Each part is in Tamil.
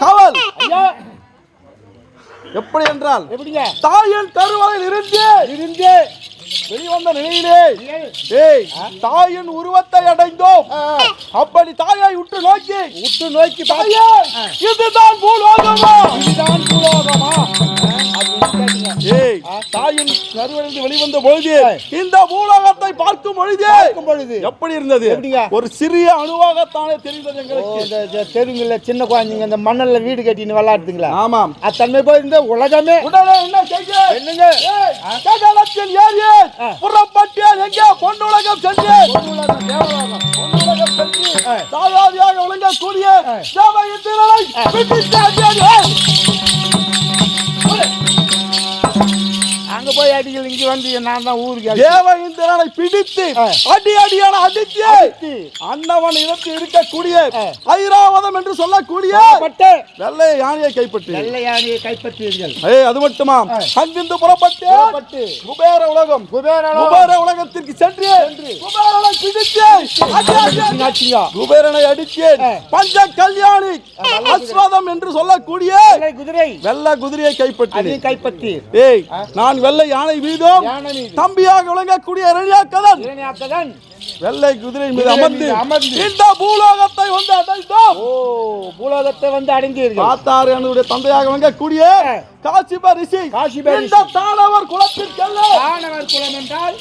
காவல். எப்படி என்றால் எப்படிங்க? தாயின் கருவறையில் இருந்து. இருந்து. வெளிவந்த நிலையிலே ஏய், தாயின் உருவத்தை அடைந்தோம். அப்படி தாயை உற்று நோக்கி உற்று நோக்கி தாயே இதுதான் பூலோகமா? இதுதான் பூலோகமா? தாயின் கருவறையில் வெளிவந்த பொழுது இந்த பூலோகத்தை பார்க்கும் பொழுது பொழுது. எப்படி இருந்தது? ஒரு சிறிய அணுவாகத்தானே தெரிந்தது எங்களுக்கு. தெருங்குல சின்ன குழந்தைங்க இந்த மண்ணில் வீடு கட்டின்னு விளையாடுதுங்களா? ஆமாம். அத்தன்மை போய் இந்த உலகமே. உடனே என்ன செய்ய? என்னங்க? ஆ. புறப்பட்டேன் எங்கே பொன்னுலகம் சென்றேன் பொன்னுலகம் சென்று தாயாதியாக விளங்கக்கூடிய தேவகின் திரளை அங்க போய் அடிகள் இங்க வந்து நான் தான் ஊருக்கு திரளை பிடித்து. அடி அடியான அடித்து. அன்னவன் இடத்தில் இருக்கக்கூடிய. ஐராவதம் என்று சொல்லக்கூடிய வெள்ளை யானையை கைப்பற்றி. வெள்ளை யானையை கைப்பற்றீர்கள் ஏய் அது மட்டுமா. அங்கிருந்து புறப்பட்டு குபேர உலகம். குபேர உலகத்திற்கு சென்று. குபேரனை பிடித்து. குபேரனை அடித்தேன். பஞ்ச கல்யாணி. அஸ்வதம் என்று சொல்லக்கூடிய வெள்ளை குதிரை. வெள்ள குதிரையை அதையும் கைப்பற்றி ஏய் நான் வெள்ளை யானை வீதம் தம்பியாக விளங்கக்கூடிய இரணியாக்கதன். இளைஞாக்கதான் வெள்ளை குதிரை மீது அமர்ந்து அமர்ந்து. இந்த பூலோகத்தை வந்து அடைந்தோம். ஓ பூலோகத்தை வந்து அடைந்தீர்கள். பார்த்தார் என்னுடைய தந்தையாக விளங்கக்கூடிய ஆ. காசிப ரிஷி. காசிப இந்த தானவர் குலத்திற்கெல்லாம் தானவர் குலம் என்றால்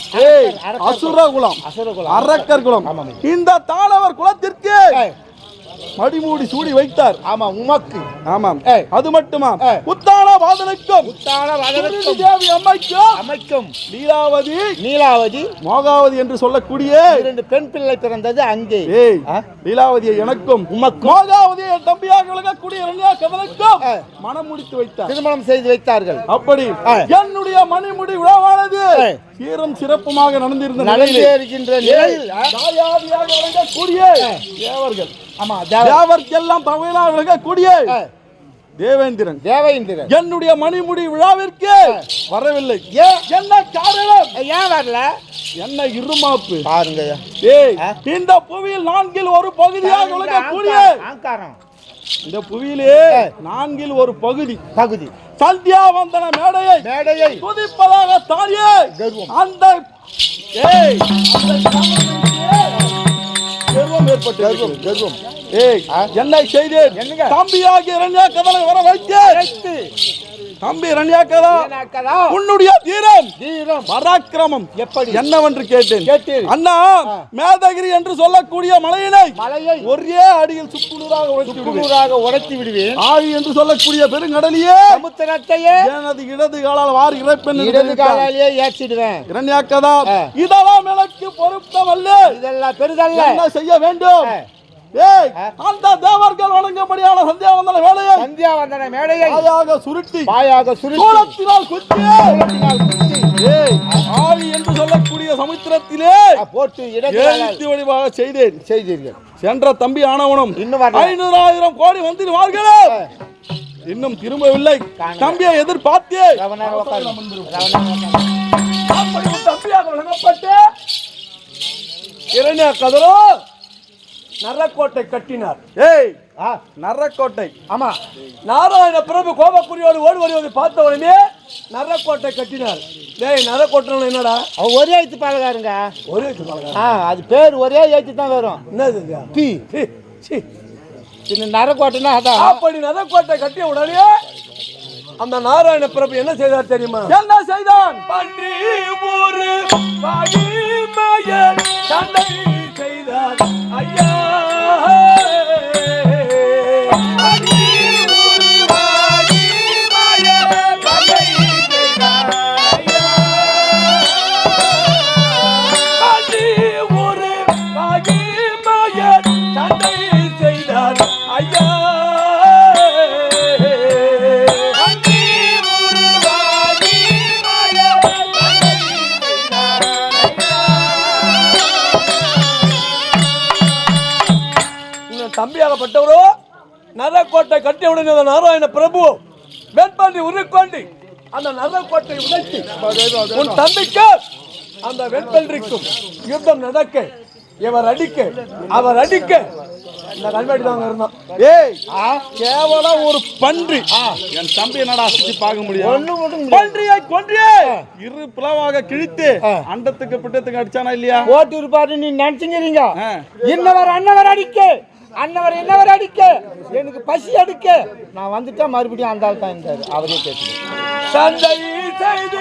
அசுர குலம். அசுர குலம் அரக்கர் குலம். இந்த தானவர் குலத்திற்கு மடிமூடி சூடி வைத்தார். ஆமா உமக்கு. ஆமாம். அது மட்டுமா. உத்தான வாதனுக்கும். உத்தான தேவி அம்மைக்கும். அமைக்கும் லீலாவதி நீலாவதி. மோகாவதி என்று சொல்லக்கூடிய. இரண்டு பெண் பிள்ளை பிறந்தது அங்கே? லீலாவதியை எனக்கும் உமக்கும். மோகாவதியை என் தம்பியாக விளங்கக்கூடிய ஆ. மனம் முடித்து வைத்தார். திருமணம் செய்து வைத்தார்கள். அப்படி. என்னுடைய மணிமுடி விழாவானது ஆ. சீரும் சிறப்புமாக நடந்திருந்த நடந்தே நிலையிலே இருக்கின்ற நிலையில் விளங்கக்கூடிய தேவர்கள். ஆமா தேவ தேவர்க்கெல்லாம் தமிழாக ஆ, தேவேந்திரன். தேவேந்திரன். என்னுடைய மணிமுடி விழாவிற்கு வரவில்லை. ஏன் என்ன காரணம்? ஏன் வரல? என்ன இருமாப்பு. பாருங்க ஏய்? இந்த புவியில் நான்கில் ஒரு பகுதியாக ஆங்காரம். இந்த புவியிலே. நான்கில் ஒரு பகுதி. பகுதி. சந்தியாவந்தன மேடையை மேடையை. துதிப்பதாக தாயே. அந்த ஏய் ஏற்பட்டு கர்வம் கர்வம் ஏய்? என்னை செய்தேன். என்னங்க? தம்பியாகிய இரண்யா கதனை வர வைத்தேன் தம்பி இரண்யா கதா ஏனாக்கதா? உன்னுடைய தீரம் தீரம் பராக்கிரமம். எப்படி? என்னவென்று கேட்டேன். கேட்டீர். அண்ணா மேதகிரி என்று சொல்லக்கூடிய மலையினை மலையை ஒரே அடியில் சுக்குநூறாக உடைத்து விடுவேன். சுக்குநூறாக உடைத்து விடுவேன். ஆழி என்று சொல்லக்கூடிய பெருங்கடலியே சமுத்திரத்தையே எனது இடது காலால் வாரி இறைப்பெண் இடது. காலாலேயே ஏற்றிடுவேன். இரண்யாக்கதா. இதெல்லாம் எனக்கு பொருத்தமல்ல. இதெல்லாம் பெரிதல்ல. என்ன செய்ய வேண்டும். அந்த தேவர்கள் வணங்கும்படியான சந்தியாவந்தன வேலையை சந்தியா வந்தன மேடையை ஆயாக சுருட்டி பாயாக சுருட்டி. சூளத்தினால் குத்தி ஆழி என்று சொல்லக்கூடிய சமுத்திரத்திலே போட்டு ஏழுத்தி வடிவாக செய்தேன். செய்தீர்கள். சென்ற தம்பி ஆனவனும் இன்னும். ஐநூறாயிரம் கோடி வந்துடுவார்களே. இன்னும் திரும்பவில்லை. தம்பியை எதிர்பார்த்தே. தம்பியாக விளங்கப்பட்டு இரண்யா கதரோ நரக்கோட்டை கட்டினார். ஏய் ஆ, நரக்கோட்டை. ஆமா நாராயண பிரபு கோபக்குரியோடு ஓடி வருவதை பார்த்த உடனே நரக்கோட்டை கட்டினார். டேய் நரக்கோட்டை என்னடா? அவன் ஒரே எழுத்து பழகாருங்க ஒரே இது பழக்கம். ஆ அது பேர் ஒரே எழுத்து தான் வரும். என்னது? பி. C, C. இந்த நரக்கோட்டைன்னா அதான். அப்படி நரக்கோட்டை கட்டிய உடனே அந்த நாராயண பிரபு என்ன செய்தார் தெரியுமா? என்ன செய்தான்? பன்றி ஒரு மகிமையர் சண்டை தம்பியாகப்பட்டவரோ நரக்கோட்டை உடனே அந்த நாராயண பிரபு வெண்பன்றி உருக்கொண்டு அந்த நரக்கோட்டை உடைத்து உன் தம்பிக்கு அந்த வெண்பன்றிக்கும் யுத்தம் நடக்க இவர் அடிக்க அவர் அடிக்க இந்த கல்வெட்டு தாங்க இருந்தோம் ஏய்! கேவலம் ஒரு பன்றி. என் தம்பி என்னடா சுத்தி பார்க்க முடியும்? பன்றியை கொன்றியே இரு பிளவாக கிழித்து அண்டத்துக்கு பிட்டத்துக்கு அடிச்சானா இல்லையா? ஓட்டு இருப்பாரு நீ நினைச்சுங்கிறீங்க. இன்னவர் அன்னவர் அடிக்க. அன்னவர் என்னவர் அடிக்க? எனக்கு பசி அடிக்க நான் வந்துட்டா மறுபடியும் அந்த ஆள் தான் இருந்தார். அவரே கேட்குறேன் சந்தை செய்து